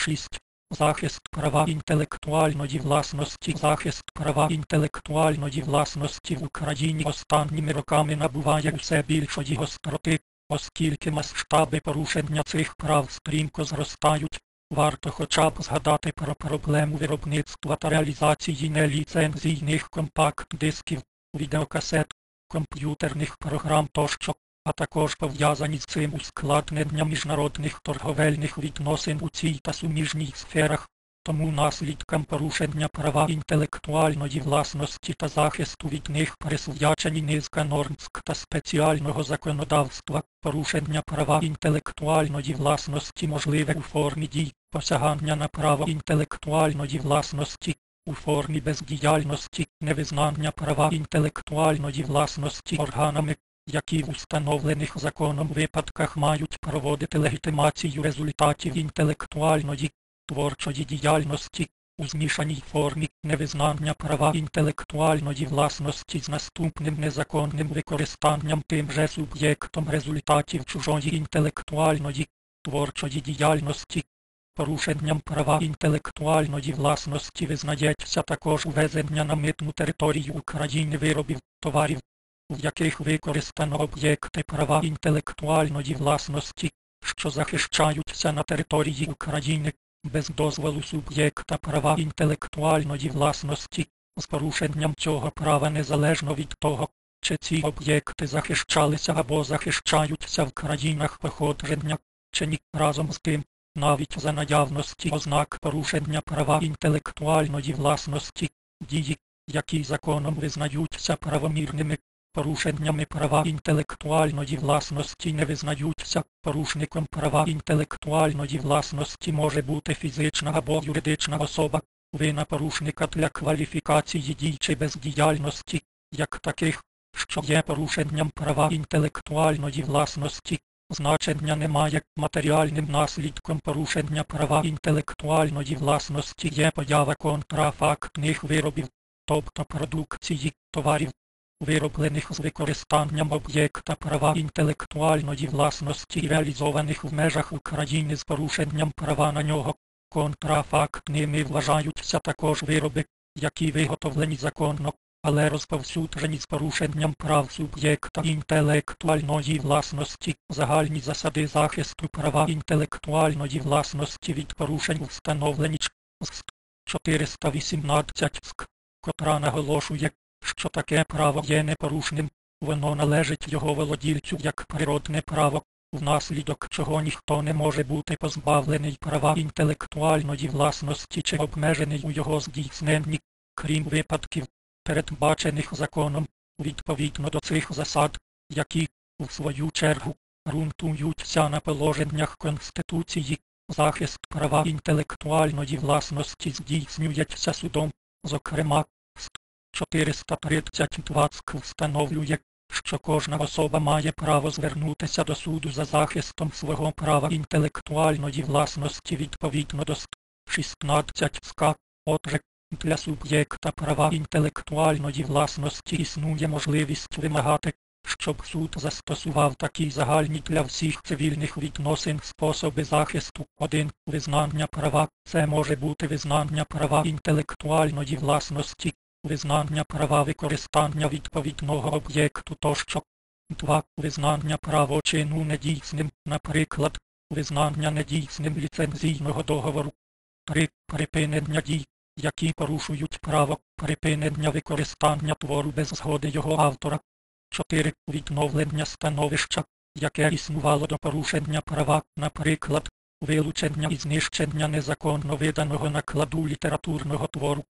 6. Захист права інтелектуальної власності Захист права інтелектуальної власності в Україні останніми роками набуває все більшої гостроти, оскільки масштаби порушення цих прав стрімко зростають. Варто хоча б згадати про проблему виробництва та реалізації неліцензійних компакт-дисків, відеокасет, комп'ютерних програм тощо, а також пов'язані з цим ускладнення міжнародних торговельних відносин у цій та суміжній сферах. Тому наслідкам порушення права інтелектуальної власності та захисту від них присвячені низка норм та спеціального законодавства, порушення права інтелектуальної власності можливе у формі дій, посягання на право інтелектуальної власності, у формі бездіяльності, невизнання права інтелектуальної власності органами, які в установлених законом випадках мають проводити легітимацію результатів інтелектуальної творчої діяльності у змішаній формі невизнання права інтелектуальної власності з наступним незаконним використанням тим же суб'єктом результатів чужої інтелектуальної творчої діяльності. Порушенням права інтелектуальної власності визнається також увезення на митну територію України виробів товарів, в яких використано об'єкти права інтелектуальної власності, що захищаються на території України без дозволу суб'єкта права інтелектуальної власності, з порушенням цього права незалежно від того, чи ці об'єкти захищалися або захищаються в країнах походження, чи ні разом з тим. Навіть за наявності ознак порушення права інтелектуальної власності, дії, які законом визнаються правомірними, порушеннями права інтелектуальної власності не визнаються, порушником права інтелектуальної власності може бути фізична або юридична особа, вина порушника для кваліфікації дій чи бездіяльності, як таких, що є порушенням права інтелектуальної власності. Значення немає матеріальним наслідком порушення права інтелектуальної власності є поява контрафактних виробів, тобто продукції товарів, вироблених з використанням об'єкта права інтелектуальної власності реалізованих в межах України з порушенням права на нього. Контрафактними вважаються також вироби, які виготовлені законно, але розповсюджені з порушенням прав суб'єкта інтелектуальної власності, загальні засади захисту права інтелектуальної власності від порушень встановлені з 418 СК, котра наголошує, що таке право є непорушним, воно належить його володільцю як природне право, внаслідок чого ніхто не може бути позбавлений права інтелектуальної власності чи обмежений у його здійсненні, крім випадків, передбачених законом, відповідно до цих засад, які, в свою чергу, ґрунтуються на положеннях Конституції, захист права інтелектуальної власності здійснюється судом, зокрема, 432 СК встановлює, що кожна особа має право звернутися до суду за захистом свого права інтелектуальної власності відповідно до 16 СК. Отже, для суб'єкта права інтелектуальної власності існує можливість вимагати, щоб суд застосував такі загальні для всіх цивільних відносин способи захисту. 1. Визнання права це може бути визнання права інтелектуальної власності, визнання права використання відповідного об'єкту тощо. 2. Визнання правочину недійсним, наприклад, визнання недійсним ліцензійного договору. 3. Припинення дій, які порушують право припинення використання твору без згоди його автора. 4. Відновлення становища, яке існувало до порушення права, наприклад, вилучення і знищення незаконно виданого накладу літературного твору.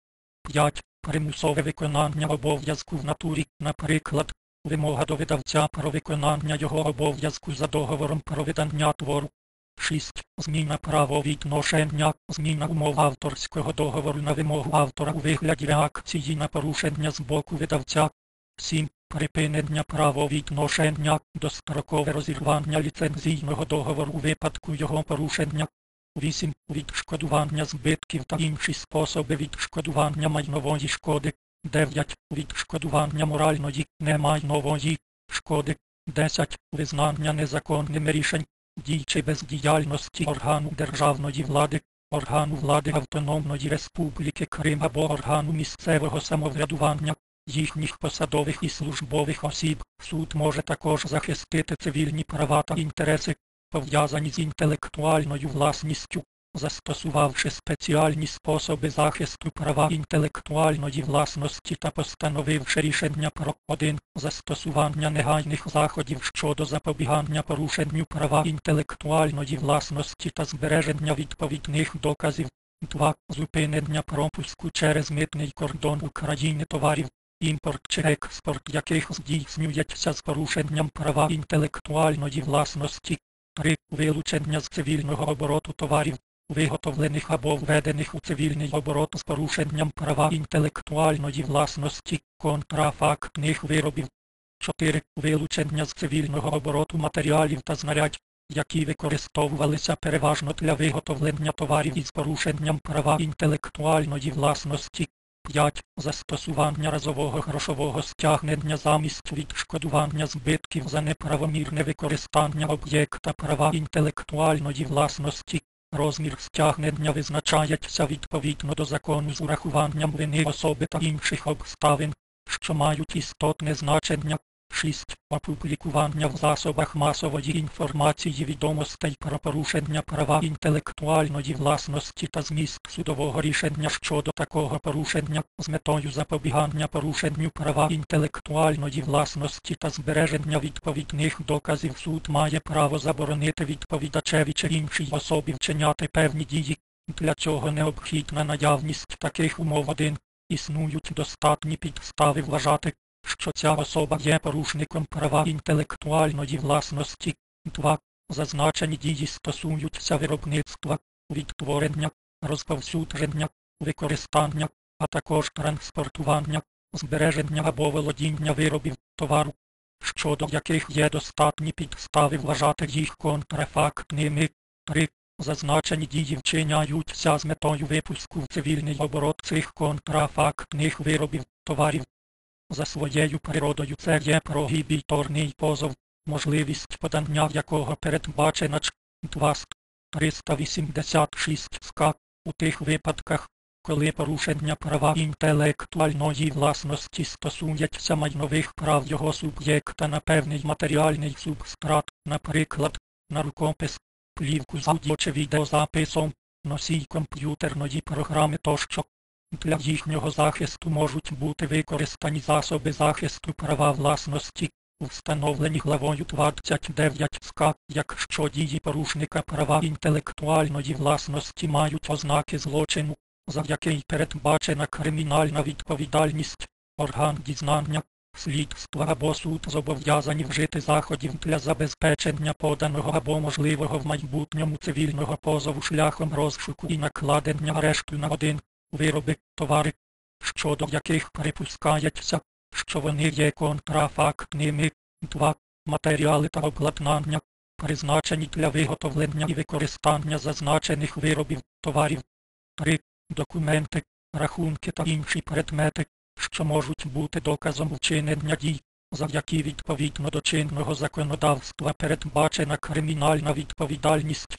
5. Примусове виконання обов'язку в натурі, наприклад, вимога до видавця про виконання його обов'язку за договором про видання твору. 6. Зміна правовідношення, зміна умов авторського договору на вимогу автора у вигляді реакції на порушення з боку видавця. 7. Припинення правовідношення, дострокове розірвання ліцензійного договору у випадку його порушення. 8. Відшкодування збитків та інші способи відшкодування майнової шкоди. 9. Відшкодування моральної немайнової шкоди. 10. Визнання незаконними рішень, дій чи бездіяльності органу державної влади, органу влади Автономної Республіки Крим або органу місцевого самоврядування, їхніх посадових і службових осіб. Суд може також захистити цивільні права та інтереси, пов'язані з інтелектуальною власністю, застосувавши спеціальні способи захисту права інтелектуальної власності та постановивши рішення про 1. застосування негайних заходів щодо запобігання порушенню права інтелектуальної власності та збереження відповідних доказів, 2. зупинення пропуску через митний кордон України товарів, імпорт чи експорт яких здійснюється з порушенням права інтелектуальної власності, 3. вилучення з цивільного обороту товарів, виготовлених або введених у цивільний оборот з порушенням права інтелектуальної власності, контрафактних виробів. 4. Вилучення з цивільного обороту матеріалів та знарядь, які використовувалися переважно для виготовлення товарів із порушенням права інтелектуальної власності. 5. Застосування разового грошового стягнення замість відшкодування збитків за неправомірне використання об'єкта права інтелектуальної власності. Розмір стягнення визначається відповідно до закону з урахуванням вини особи та інших обставин, що мають істотне значення. 6. Опублікування в засобах масової інформації відомостей про порушення права інтелектуальної власності та зміст судового рішення щодо такого порушення з метою запобігання порушенню права інтелектуальної власності та збереження відповідних доказів суд має право заборонити відповідачеві чи іншій особі вчиняти певні дії. Для цього необхідна наявність таких умов 1. Існують достатні підстави вважати, що ця особа є порушником права інтелектуальної власності. 2. Зазначені дії стосуються виробництва, відтворення, розповсюдження, використання, а також транспортування, збереження або володіння виробів товару, щодо яких є достатні підстави вважати їх контрафактними. 3. Зазначені дії вчиняються з метою випуску в цивільний оборот цих контрафактних виробів товарів. За своєю природою це є прогібіторний позов, можливість подання якого передбачена ч. 2 386 СК у тих випадках, коли порушення права інтелектуальної власності стосується майнових прав його суб'єкта на певний матеріальний субстрат, наприклад, на рукопис, плівку з аудіо чи відеозаписом, носій комп'ютерної програми тощо. Для їхнього захисту можуть бути використані засоби захисту права власності, встановлені главою 29 СК, якщо дії порушника права інтелектуальної власності мають ознаки злочину, за який передбачена кримінальна відповідальність, орган дізнання, слідства або суд зобов'язані вжити заходів для забезпечення поданого або можливого в майбутньому цивільного позову шляхом розшуку і накладення арешту на один вироби, товари, щодо яких припускається, що вони є контрафактними, 2. Матеріали та обладнання, призначені для виготовлення і використання зазначених виробів, товарів, 3. Документи, рахунки та інші предмети, що можуть бути доказом вчинення дій, за які відповідно до чинного законодавства передбачена кримінальна відповідальність,